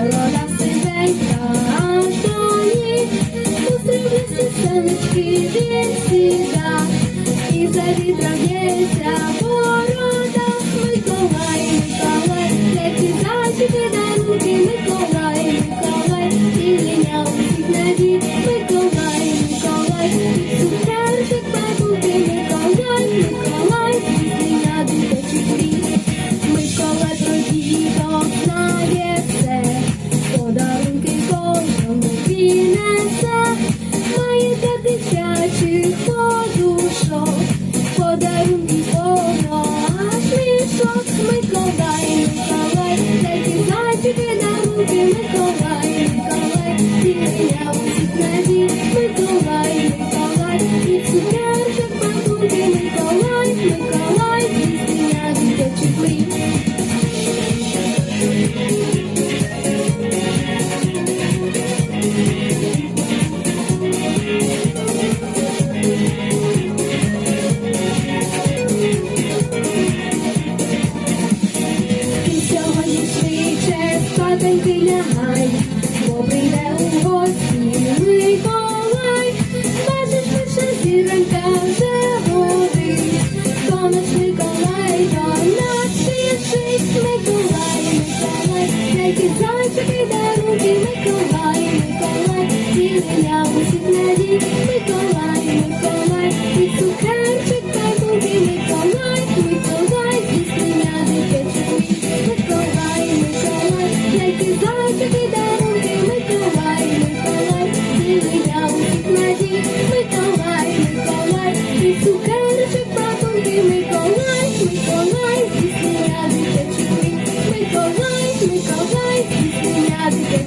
Рода сиденька, а що ні, пострілися селечки. Мішок. Миколай, дай пізнай зайчики на руки, Миколай, спатеньки лягай, бо прийде у гості Миколай. Бачиш, перша зіронька вже горить, то наш Миколай до нас спішить. Миколай, Миколай, які зайчики Миколай, Миколай, пісня дитячі, Миколай, Миколай, пісня дитячі.